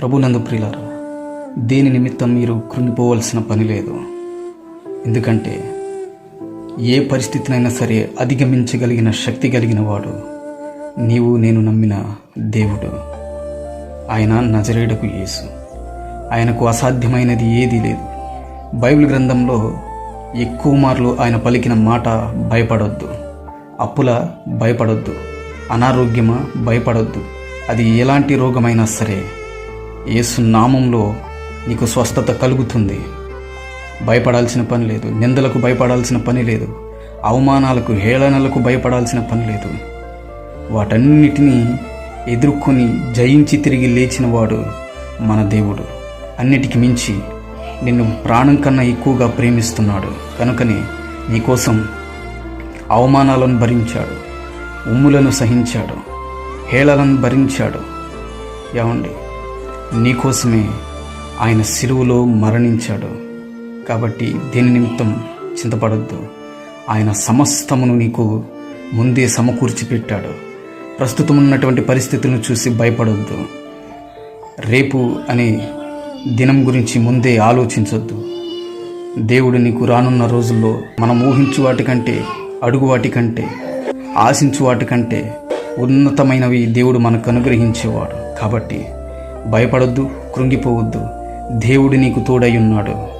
ప్రభునందు ప్రియులారా దేని నిమిత్తం మీరు కృంగిపోవలసిన పని లేదు. ఎందుకంటే ఏ పరిస్థితినైనా సరే అధిగమించగలిగిన శక్తి కలిగిన వాడు నీవు నేను నమ్మిన దేవుడు. ఆయన నజరేడకు యేసు. ఆయనకు అసాధ్యమైనది ఏదీ లేదు. బైబిల్ గ్రంథంలో ఎక్కువ మార్లు ఆయన పలికిన మాట భయపడొద్దు. అప్పుల భయపడొద్దు. అనారోగ్యమా భయపడొద్దు. అది ఎలాంటి రోగమైనా సరే ఏసునామంలో నీకు స్వస్థత కలుగుతుంది. భయపడాల్సిన పని లేదు. నిందలకు భయపడాల్సిన పని లేదు. అవమానాలకు హేళనలకు భయపడాల్సిన పని లేదు. వాటన్నిటినీ ఎదుర్కొని జయించి తిరిగి లేచినవాడు మన దేవుడు. అన్నిటికి మించి నిన్ను ప్రాణం కన్నా ఎక్కువగా ప్రేమిస్తున్నాడు. కనుకనే నీకోసం అవమానాలను భరించాడు. ఉమ్ములను సహించాడు. హేళలను భరించాడు. ఏమండి? నీకోసమే ఆయన సిలువలో మరణించాడు. కాబట్టి దేని నిమిత్తం చింతపడద్దు. ఆయన సమస్తమును నీకు ముందే సమకూర్చి పెట్టాడు ప్రస్తుతం ఉన్నటువంటి పరిస్థితులను చూసి భయపడొద్దు. రేపు అనే దినం గురించి ముందే ఆలోచించొద్దు. దేవుడు నీకు రానున్న రోజుల్లో మనం ఊహించు వాటికంటే అడుగు వాటికంటే ఆశించు వాటికంటే ఉన్నతమైనవి దేవుడు మనకు అనుగ్రహించేవాడు. కాబట్టి భయపడొద్దు కృంగిపోవద్దు. దేవుడు నీకు తోడై ఉన్నాడు.